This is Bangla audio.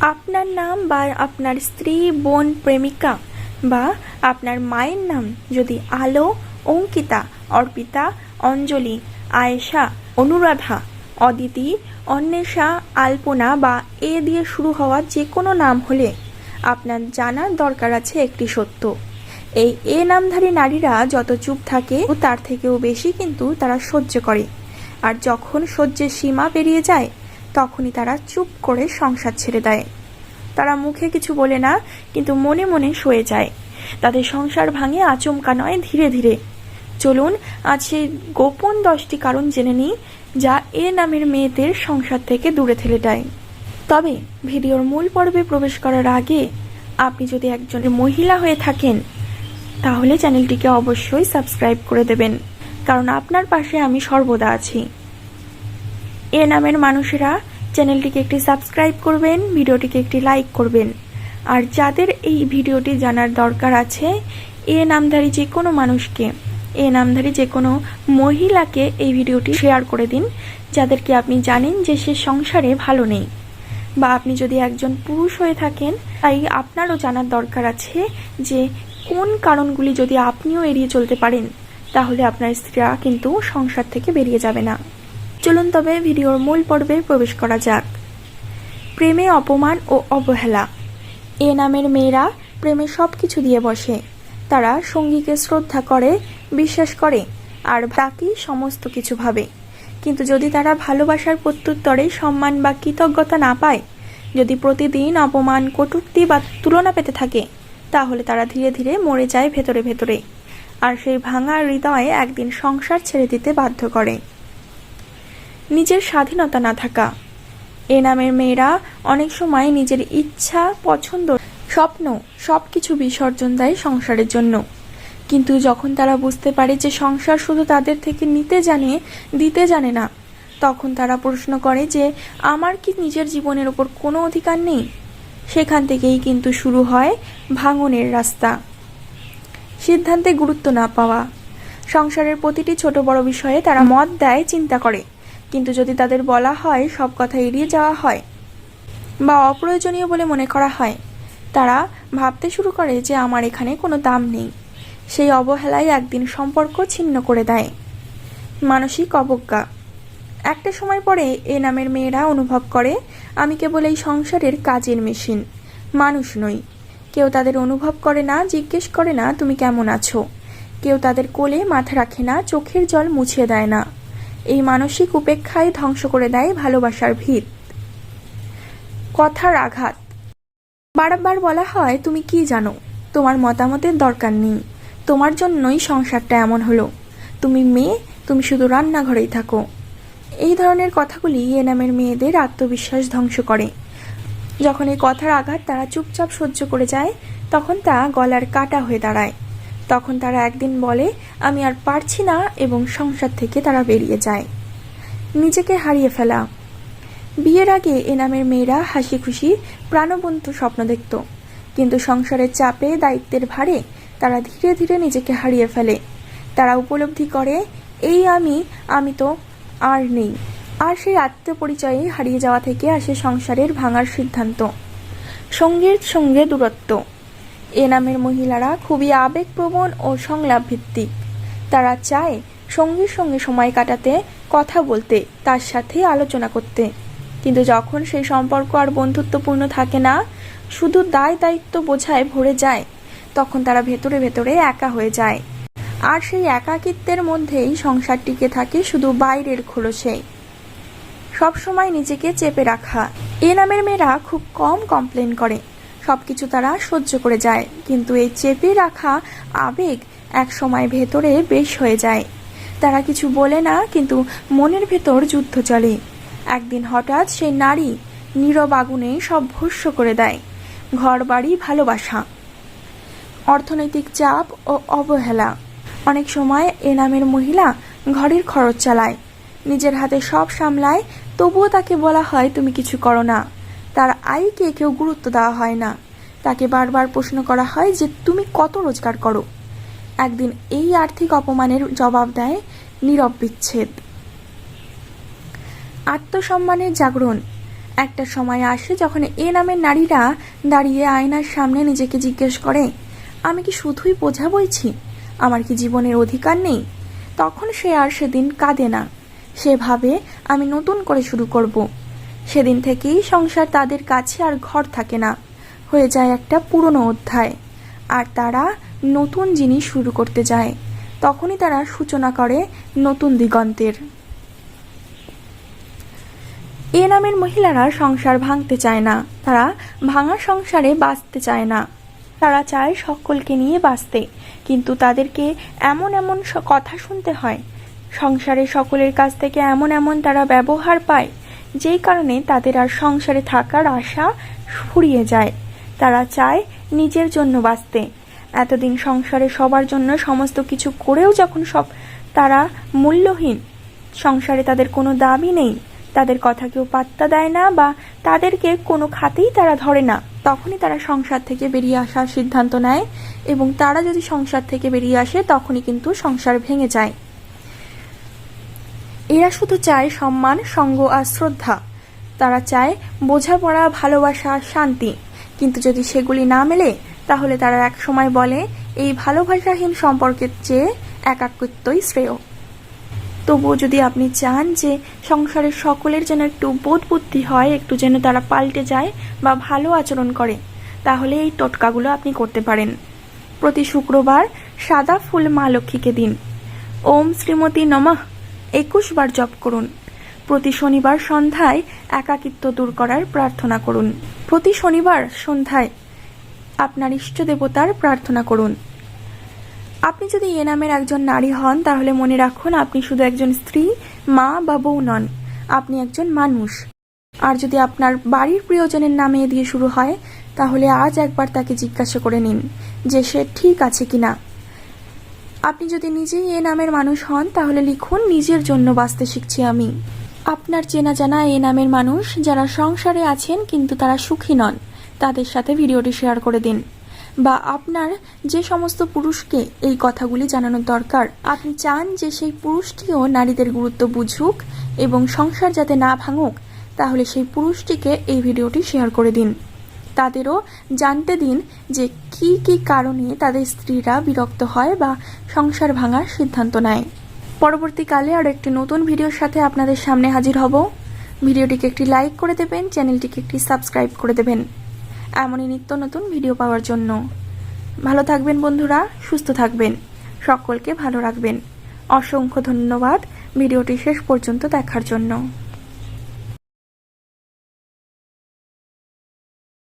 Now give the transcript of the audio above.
আপনার নাম বা আপনার স্ত্রী, বোন, প্রেমিকা বা আপনার মায়ের নাম যদি আলো, অঙ্কিতা, অর্পিতা, অঞ্জলি, আয়েশা, অনুরাধা, অদিতি, অন্বেষা, আলপনা বা এ দিয়ে শুরু হওয়া যে কোনো নাম হলে আপনার জানার দরকার আছে একটি সত্য। এই এ নামধারী নারীরা যত চুপ থাকে, তার থেকেও বেশি কিন্তু তারা সহ্য করে। আর যখন সহ্যের সীমা পেরিয়ে যায় তখনই তারা চুপ করে সংসার ছেড়ে দেয়। তারা মুখে কিছু বলে না, কিন্তু মনে মনে সয়ে যায়। তাদের সংসার ভাঙে আচমকা নয় ধীরে ধীরে। চলুন, আজ সেই গোপন দশটি কারণ জেনে নিই, যা এ নামের মেয়েদের সংসার থেকে দূরে ঠেলে দেয়। তবে, ভিডিওর মূল পর্বে প্রবেশ করার আগে, আপনি যদি একজন মহিলা হয়ে থাকেন, তাহলে চ্যানেলটিকে অবশ্যই সাবস্ক্রাইব করে দেবেন। কারণ আপনার পাশে আমি সর্বদা আছি। এ নামের মানুষেরা চ্যানেলটিকে একটি সাবস্ক্রাইব করবেন, ভিডিওটিকে একটি লাইক করবেন। আর যাদের এই ভিডিওটি জানার দরকার আছে, এ নামধারী যে কোনো মানুষকে, এ নামধারী যে কোনো মহিলাকে এই ভিডিওটি শেয়ার করে দিন, যাদেরকে আপনি জানেন যে সে সংসারে ভালো নেই। বা আপনি যদি একজন পুরুষ হয়ে থাকেন, তাই আপনারও জানার দরকার আছে যে কোন কারণগুলি যদি আপনিও এড়িয়ে চলতে পারেন, তাহলে আপনার স্ত্রীরা কিন্তু সংসার থেকে বেরিয়ে যাবে না। চলুন তবে ভিডিওর মূল পর্বে প্রবেশ করা যাক। প্রেমে অপমান ও অবহেলা। এ নামের মেয়েরা প্রেমে সব কিছু দিয়ে বসে। তারা সঙ্গীকে শ্রদ্ধা করে, বিশ্বাস করে, আর বাকি সমস্ত কিছু ভাবে। কিন্তু যদি তারা ভালোবাসার প্রত্যুত্তরে সম্মান বা কৃতজ্ঞতা না পায়, যদি প্রতিদিন অপমান, কটূক্তি বা তুলনা পেতে থাকে, তাহলে তারা ধীরে ধীরে মরে যায় ভেতরে ভেতরে। আর সেই ভাঙা হৃদয়ে একদিন সংসার ছেড়ে দিতে বাধ্য করে। নিজের স্বাধীনতা না থাকা। এ নামের মেয়েরা অনেক সময় নিজের ইচ্ছা, পছন্দ, স্বপ্ন সব কিছু বিসর্জন দেয় সংসারের জন্য। কিন্তু যখন তারা বুঝতে পারে যে সংসার শুধু তাদের থেকে নিতে জানে, দিতে জানে না, তখন তারা প্রশ্ন করে যে, আমার কি নিজের জীবনের ওপর কোনো অধিকার নেই? সেখান থেকেই কিন্তু শুরু হয় ভাঙনের রাস্তা। সিদ্ধান্তে গুরুত্ব না পাওয়া। সংসারের প্রতিটি ছোট বড় বিষয়ে তারা মত দেয়, চিন্তা করে। কিন্তু যদি তাদের বলা হয়, সব কথা এড়িয়ে যাওয়া হয় বা অপ্রয়োজনীয় বলে মনে করা হয়, তারা ভাবতে শুরু করে যে আমার এখানে কোনো দাম নেই। সেই অবহেলায় একদিন সম্পর্ক ছিন্ন করে দেয়। মানসিক অবজ্ঞা। একটা সময় পরে এ নামের মেয়েরা অনুভব করে, আমি কেবল এই সংসারের কাজের মেশিন, মানুষ নই। কেউ তাদের অনুভব করে না, জিজ্ঞেস করে না, তুমি কেমন আছো? কেউ তাদের কোলে মাথা রাখে না, চোখের জল মুছিয়ে দেয় না। মানসিক উপেক্ষায় ধ্বংস করে দেয় ভালোবাসার ভিত। কথার আঘাত। বারবার বলা হয়, তুমি কি জানো? তোমার মতামতের দরকার নেই। তোমার জন্যই সংসারটা এমন হলো। তুমি মেয়ে, তুমি শুধু রান্নাঘরেই থাকো। এই ধরনের কথাগুলি এ নামের মেয়েদের আত্মবিশ্বাস ধ্বংস করে। যখন এই কথার আঘাত তারা চুপচাপ সহ্য করে যায়, তখন তা গলার কাটা হয়ে দাঁড়ায়। তখন তারা একদিন বলে, আমি আর পারছি না এবং সংসার থেকে তারা বেরিয়ে যায়। নিজেকে হারিয়ে ফেলা। বিয়ের আগে এ নামের মেয়েরা হাসি খুশি, প্রাণবন্ত স্বপ্ন দেখত। কিন্তু সংসারের চাপে, দায়িত্বের ভারে তারা ধীরে ধীরে নিজেকে হারিয়ে ফেলে। তারা উপলব্ধি করে, এই আমি আমি তো আর নেই। আর সেই আত্মপরিচয়ে হারিয়ে যাওয়া থেকে আসে সংসারের ভাঙার সিদ্ধান্ত। সঙ্গীর সঙ্গে দূরত্ব। এ নামের মহিলারা খুবই আবেগপ্রবণ ও সংলাপ ভিত্তিক তারা চায় সঙ্গীর সঙ্গে সময় কাটাতে, কথা বলতে, তার সাথে আলোচনা করতে। কিন্তু যখন সেই সম্পর্ক আর বন্ধুত্বপূর্ণ থাকে না, শুধু দায় দায়িত্ব বোঝায় ভরে যায়, তখন তারা ভেতরে ভেতরে একা হয়ে যায়। আর সেই একাকিত্বের মধ্যেই সংসার টিকে থাকে শুধু বাইরের খোলসে। সবসময় নিজেকে চেপে রাখা। এ নামের মেয়েরা খুব কম কমপ্লেন করে। সবকিছু তারা সহ্য করে যায়। কিন্তু এই চেপে রাখা আবেগ এক সময় ভেতরে বেশ হয়ে যায়। তারা কিছু বলে না, কিন্তু মনের ভেতর যুদ্ধ চলে। একদিন হঠাৎ সেই নারী নীরব আগুনে সব ভস্য করে দেয়। ঘর বাড়ি ভালোবাসা, অর্থনৈতিক চাপ ও অবহেলা। অনেক সময় এ নামের মহিলা ঘরের খরচ চালায়, নিজের হাতে সব সামলায়, তবুও তাকে বলা হয়, তুমি কিছু করো না। তার আয়কে কেউ গুরুত্ব দেওয়া হয় না। তাকে বারবার প্রশ্ন করা হয় যে, তুমি কত রোজগার করো? একদিন এই আর্থিক অপমানের জবাব দেয় নীরব বিচ্ছেদ। আত্মসম্মানের জাগরণ। একটা সময় আসে যখন এ নামের নারীরা দাঁড়িয়ে আয়নার সামনে নিজেকে জিজ্ঞেস করে, আমি কি শুধুই বোঝা বইছি আমার কি জীবনের অধিকার নেই? তখন সে আর সেদিন কাঁদে না। সে ভাবে, আমি নতুন করে শুরু করব। সেদিন থেকেই সংসার তাদের কাছে আর ঘর থাকে না। হয়ে যায় একটা পুরনো অধ্যায়। আর তারা নতুন জিনিস শুরু করতে যায়। তখনই তারা সূচনা করে নতুন দিগন্তের। এ নামের মহিলারা সংসার ভাঙতে চায় না। তারা ভাঙা সংসারে বাঁচতে চায় না। তারা চায় সকলকে নিয়ে বাঁচতে। কিন্তু তাদেরকে এমন এমন কথা শুনতে হয়। সংসারে সকলের কাছ থেকে এমন এমন তারা ব্যবহার পায়। যেই কারণে তাদের আর সংসারে থাকার আশা ফুরিয়ে যায়। তারা চায় নিজের জন্য বাঁচতে। এতদিন সংসারে সবার জন্য সমস্ত কিছু করেও যখন সব তারা মূল্যহীন, সংসারে তাদের কোনো দাবি নেই। তাদের কথা কেউ পাত্তা দেয় না বা তাদেরকে কোনো খাতেই তারা ধরে না। তখনই তারা সংসার থেকে বেরিয়ে আসার সিদ্ধান্ত নেয় এবং তারা যদি সংসার থেকে বেরিয়ে আসে, তখনই কিন্তু সংসার ভেঙে যায়। এরা শুধু চায় সম্মান, সঙ্গ আর শ্রদ্ধা। তারা চায় বোঝাপড়া, ভালোবাসা, শান্তি। কিন্তু যদি সেগুলি না মেলে, তাহলে তারা এক সময় বলে, এই ভালোবাসাহীন সম্পর্কের চেয়ে একাকিত্বই শ্রেয়। তবুও যদি আপনি চান যে সংসারের সকলের যেন একটু বোধ বুদ্ধি হয়, একটু যেন তারা পাল্টে যায় বা ভালো আচরণ করে, তাহলে এই টোটকাগুলো আপনি করতে পারেন। প্রতি শুক্রবার সাদা ফুল মা লক্ষ্মীকে দিন। ওম শ্রীমতী নমঃ। একুশ বার জপ করুন। প্রতি শনিবার সন্ধ্যায় একাকিত্ব দূর করার প্রার্থনা করুন। প্রতি শনিবার সন্ধ্যায় আপনার ইষ্ট দেবতার প্রার্থনা করুন। আপনি যদি এ নামের একজন নারী হন, তাহলে মনে রাখুন আপনি শুধু একজন স্ত্রী, মা বা বউ নন, আপনি একজন মানুষ। আর যদি আপনার বাড়ির প্রিয়জনের নামে দিয়ে শুরু হয়, তাহলে আজ একবার তাকে জিজ্ঞাসা করে নিন যে সে ঠিক আছে কিনা। আপনি যদি নিজেই এ নামের মানুষ হন, তাহলে লিখুন, নিজের জন্য বাঁচতে শিখছি আমি। আপনার চেনা জানা এ নামের মানুষ যারা সংসারে আছেন, কিন্তু তারা সুখী নন, তাদের সাথে ভিডিওটি শেয়ার করে দিন। বা আপনার যে সমস্ত পুরুষকে এই কথাগুলি জানানোর দরকার, আপনি চান যে সেই পুরুষটিও নারীদের গুরুত্ব বুঝুক এবং সংসার যাতে না ভাঙুক, তাহলে সেই পুরুষটিকে এই ভিডিওটি শেয়ার করে দিন। তাদেরও জানতে দিন যে কি কি কারণে তাদের স্ত্রীরা বিরক্ত হয় বা সংসার ভাঙার সিদ্ধান্ত নেয়। পরবর্তীকালে আর একটি নতুন ভিডিওর সাথে আপনাদের সামনে হাজির হব। ভিডিওটিকে একটি লাইক করে দেবেন, চ্যানেলটিকে একটি সাবস্ক্রাইব করে দেবেন। এমনই নিত্য নতুন ভিডিও পাওয়ার জন্য। ভালো থাকবেন বন্ধুরা, সুস্থ থাকবেন। সকলকে ভালো রাখবেন। অসংখ্য ধন্যবাদ ভিডিওটি শেষ পর্যন্ত দেখার জন্য।